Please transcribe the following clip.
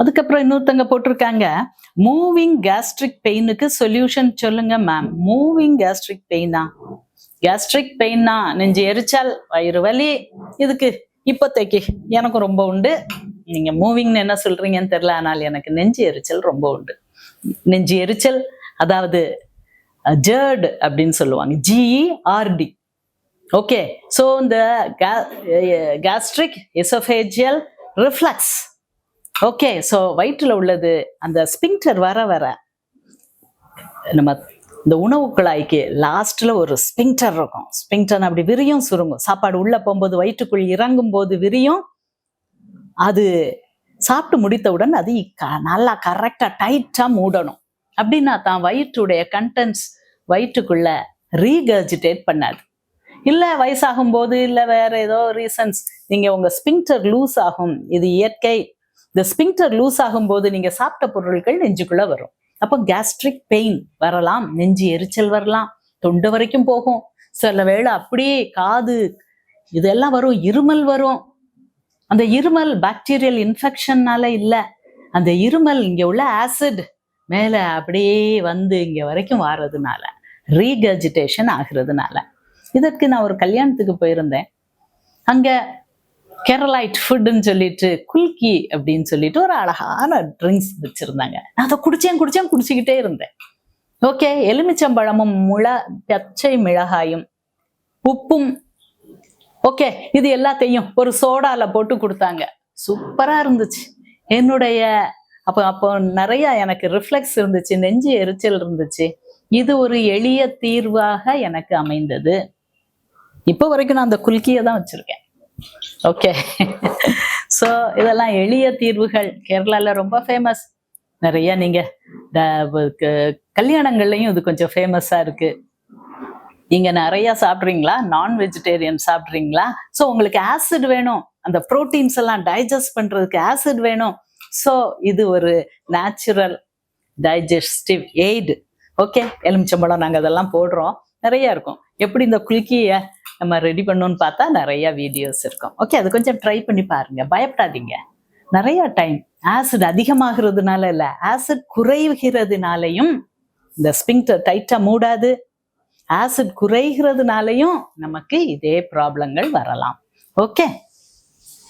அதுக்கப்புறம் இன்னொருத்தங்க போட்டிருக்காங்க. மூவிங் கேஸ்ட்ரிக் பெயினுக்கு சொல்யூஷன் சொல்லுங்க மேம் மூவிங் கேஸ்ட்ரிக் பெயினா கேஸ்ட்ரிக் பெயின்னா நெஞ்சு எரிச்சல் வயிறு வலி இதுக்கு இப்போதைக்கு எனக்கும் ரொம்ப உண்டு. நீங்க மூவிங்னு என்ன சொல்றீங்கன்னு தெரியல ஆனால் எனக்கு நெஞ்சு எரிச்சல் ரொம்ப உண்டு. நெஞ்சு எரிச்சல் அதாவது ஜேர்டு அப்படின்னு சொல்லுவாங்க. ஜிஇஆர்டி ஓகே ஸோ இந்த gastric oesophageal reflux okay so வயிற்றில் உள்ளது அந்த ஸ்பிங்டர் வர வர நம்ம இந்த உணவு குழாய்க்கு லாஸ்ட்ல ஒரு ஸ்பிங்டர் இருக்கும். ஸ்பிங்டர் அப்படி விரியும் சுருங்கும். சாப்பாடு உள்ள போகும்போது வயிற்றுக்குள் இறங்கும் போது விரியும். அது சாப்பிட்டு முடித்தவுடன் அது க- நல்லா கரெக்டா டைட்டா மூடணும். அப்படின்னா தான் வயிற்றுடைய கண்டென்ட்ஸ் வயிற்றுக்குள்ள ரீகர்ஜிடேட் பண்ணாது. இல்லை வயசாகும் போது இல்லை வேற ஏதோ ரீசன்ஸ் நீங்கள் உங்கள் ஸ்பிங்டர் லூஸ் ஆகும். இது இயற்கை இந்த ஸ்பிங்டர் லூஸ் ஆகும் போது நீங்க சாப்பிட்ட பொருட்கள் நெஞ்சுக்குள்ள வரும். அப்போ கேஸ்ட்ரிக் பெயின் வரலாம் நெஞ்சு எரிச்சல் வரலாம் தொண்டை வரைக்கும் போகும். சில வேளை அப்படியே காது இதெல்லாம் வரும் இருமல் வரும். அந்த இருமல் பாக்டீரியல் இன்ஃபெக்ஷன்னால இல்ல. அந்த இருமல் இங்க உள்ள ஆசிட் மேல அப்படியே வந்து இங்க வரைக்கும் வாரதுனால ரீகர்ஜிடேஷன் ஆகுறதுனால. இதற்கு நான் ஒரு கல்யாணத்துக்கு போயிருந்தேன். அங்க கேரளைட் ஃபுட்டுன்னு சொல்லிட்டு குல்கி அப்படின்னு சொல்லிட்டு ஒரு அழகான ட்ரிங்க்ஸ் வச்சுருந்தாங்க. நான் அதை குடிச்சேன் குடிச்சேன் குடிச்சிக்கிட்டே இருந்தேன். ஓகே எலுமிச்சம்பழமும் முள பச்சை மிளகாயும் உப்பும் ஓகே இது எல்லாத்தையும் ஒரு சோடால போட்டு கொடுத்தாங்க. சூப்பரா இருந்துச்சு. என்னுடைய அப்போ அப்போ நிறைய எனக்கு ரிஃப்ளெக்ஸ் இருந்துச்சு நெஞ்சு எரிச்சல் இருந்துச்சு. இது ஒரு எளிய தீர்வாக எனக்கு அமைந்தது. இப்போ வரைக்கும் நான் அந்த குல்கியை தான் வச்சிருக்கேன். ஓகே ஸோ இதெல்லாம் எளிய தீர்வுகள். கேரளால ரொம்ப ஃபேமஸ் நிறைய நீங்க கல்யாணங்கள்லயும் இது கொஞ்சம் ஃபேமஸா இருக்கு. நீங்க நிறைய சாப்பிட்றீங்களா? நான் வெஜிடேரியன் சாப்பிட்றீங்களா? ஸோ உங்களுக்கு ஆசிட் வேணும். அந்த ப்ரோட்டீன்ஸ் எல்லாம் டைஜஸ்ட் பண்றதுக்கு ஆசிட் வேணும். ஸோ இது ஒரு நேச்சுரல் டைஜஸ்டிவ் எய்டு ஓகே எலுமிச்சம்பழம் நாங்கள் அதெல்லாம் போடுறோம். நிறைய இருக்கும். எப்படி இந்த குலுக்கியை நம்ம ரெடி பண்ணணும்னு பார்த்தா நிறைய வீடியோஸ் இருக்கும். ஓகே அது கொஞ்சம் ட்ரை பண்ணி பாருங்க. பயப்படாதீங்க. நிறைய டைம் ஆசிட் அதிகமாகிறதுனால இல்லை ஆசிட் குறைகிறதுனாலையும் இந்த ஸ்பிங்டர் டைட்டா மூடாது. ஆசிட் குறைகிறதுனாலையும் நமக்கு இதே ப்ராப்ளங்கள் வரலாம். ஓகே